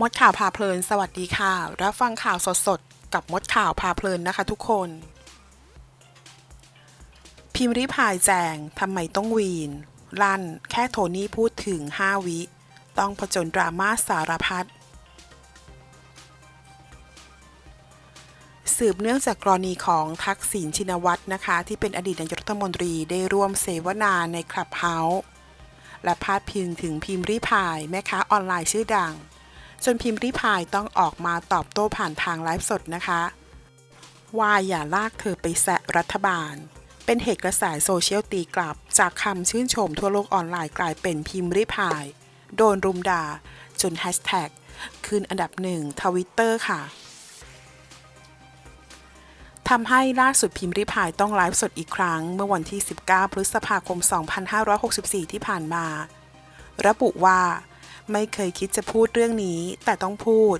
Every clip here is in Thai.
มดข่าวพาเพลิน สวัสดีค่ะ รับฟังข่าวสดๆ กับมดข่าวพาเพลินนะคะทุกคน พิมพ์ริพายแจงทำไมต้องวีน ลั่น แค่โทนี่พูดถึง 5 วิ ต้องผจญดราม่าสารพัด สืบเนื่องจากกรณีของทักษิณชินวัตรนะคะ ที่เป็นอดีตนายกรัฐมนตรีได้ร่วมเสวนาในคลับเฮาส์และพาดพิงถึงพิมพ์ริพายแม่ค้าออนไลน์ชื่อดัง จนพิมพ์ริพายต้องออกมาตอบโต้ผ่านทางไลฟ์สดนะคะว่าอย่าลากเธอไปแซะรัฐบาล เป็นเหตุกระแสโซเชียลตีกลับ จากคำชื่นชมทั่วโลกออนไลน์กลายเป็นพิมพ์ริพาย โดนรุมด่า จนแฮชแท็กขึ้นอันดับหนึ่งทวิตเตอร์ค่ะทำให้ล่าสุดพิมพ์ริพายต้องไลฟ์สดอีกครั้ง เมื่อวันที่ 19 พฤษภาคม 2564 ที่ผ่านมา ระบุว่า ไม่เคยคิดจะพูดเรื่องนี้ แต่ต้องพูด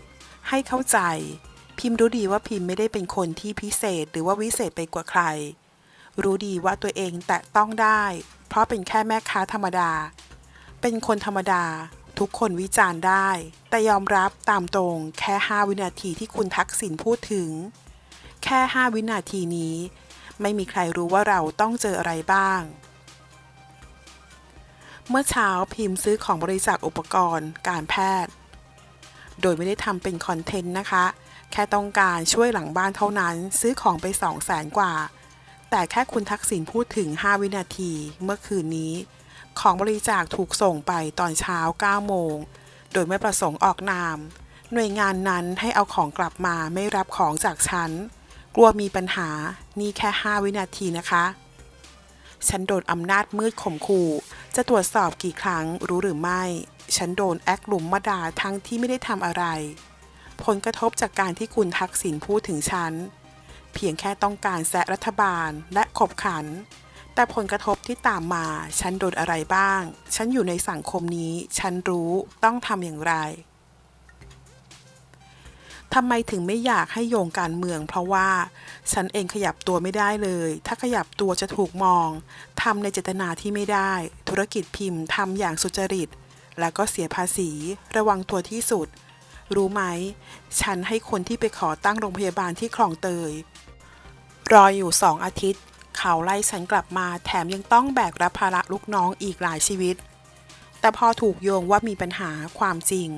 ให้เข้าใจ พิมพ์รู้ดีว่าพิมพ์ไม่ได้เป็นคนที่พิเศษหรือว่าวิเศษไปกว่าใคร รู้ดีว่าตัวเองแตะต้องได้ เพราะเป็นแค่แม่ค้าธรรมดา เป็นคนธรรมดา ทุกคนวิจารณ์ได้ แต่ยอมรับตามตรงแค่ 5 วินาทีที่คุณทักษิณพูดถึง แค่ 5 วินาทีนี้ ไม่มีใครรู้ว่าเราต้องเจออะไรบ้าง เมื่อเช้าพิมพ์ซื้อของบริจาคอุปกรณ์ การแพทย์ โดยไม่ได้ทำเป็นคอนเทนต์นะคะ แค่ต้องการช่วยหลังบ้านเท่านั้นซื้อของไป2 0 0แสนกว่า แต่แค่คุณทักษิณพูดถึง 5 วินาทีเมื่อคืนนี้ ของบริจาคถูกส่งไปตอนเช้า 9 โมง โดยไม่ประสงค์ออกนาม หน่วยงานนั้นให้เอาของกลับมาไม่รับของจากฉัน กลัวมีปัญหา นี่แค่ 5 วินาทีนะคะ ฉันโดนอำนาจมืดข่มขู่ จะตรวจสอบกี่ครั้งรู้หรือไม่ ฉันโดนแอคหลุมมาด่าทั้งที่ไม่ได้ทำอะไร ผลกระทบจากการที่คุณทักษิณพูดถึงฉัน เพียงแค่ต้องการแซะรัฐบาลและขบขัน แต่ผลกระทบที่ตามมา ฉันโดนอะไรบ้าง ฉันอยู่ในสังคมนี้ ฉันรู้ต้องทำอย่างไร ทำไมถึงไม่อยากให้โยงการเมือง เพราะว่า ฉันเองขยับตัวไม่ได้เลย ถ้าขยับตัวจะถูกมองทำในเจตนาที่ไม่ได้ ธุรกิจพิมพ์ทำอย่างสุจริต และก็เสียภาษี ระวังตัวที่สุด รู้ไหม ฉันให้คนที่ไปขอตั้งโรงพยาบาลที่คลองเตย รออยู่สองอาทิตย์ เขาไล่ฉันกลับมาแถมยังต้องแบกรับภาระลูกน้องอีกหลายชีวิต แต่พอถูกโยงว่ามีปัญหาความจริง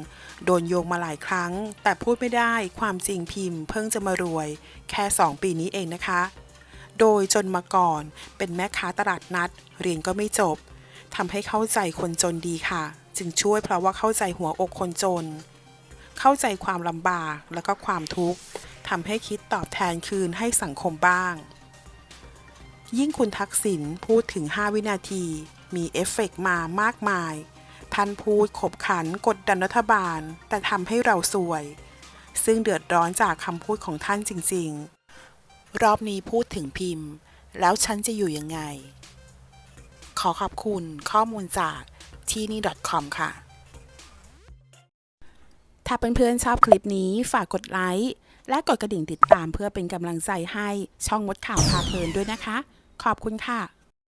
โดนโยงมาหลายครั้ง แต่พูดไม่ได้ความจริงพิมพ์ เพิ่งจะมารวย แค่ 2 ปีนี้เองนะคะ โดยจนมาก่อนเป็นแม่ค้าตลาดนัด เรียนก็ไม่จบทำให้เข้าใจคนจนดีค่ะ จึงช่วยเพราะว่าเข้าใจหัวอกคนจน เข้าใจความลำบากแล้วก็ความทุกข์ทำให้คิดตอบแทนคืนให้สังคมบ้าง ยิ่งคุณทักษิณพูดถึง 5 วินาที มีเอฟเฟกต์มามากมาย ท่านพูดขบขันกดดันรัฐบาล แต่ทำให้เราสวย ซึ่งเดือดร้อนจากคำพูดของท่านจริง ๆ รอบนี้พูดถึงพิมพ์ แล้วฉันจะอยู่ยังไง ขอขอบคุณข้อมูลจากที่นี่ .com ค่ะ ถ้าเพื่อนๆชอบคลิปนี้ฝากกดไลค์และกดกระดิ่งติดตามเพื่อเป็นกำลังใจให้ช่องมดข่าวพาเพลินด้วยนะคะ ขอบคุณค่ะ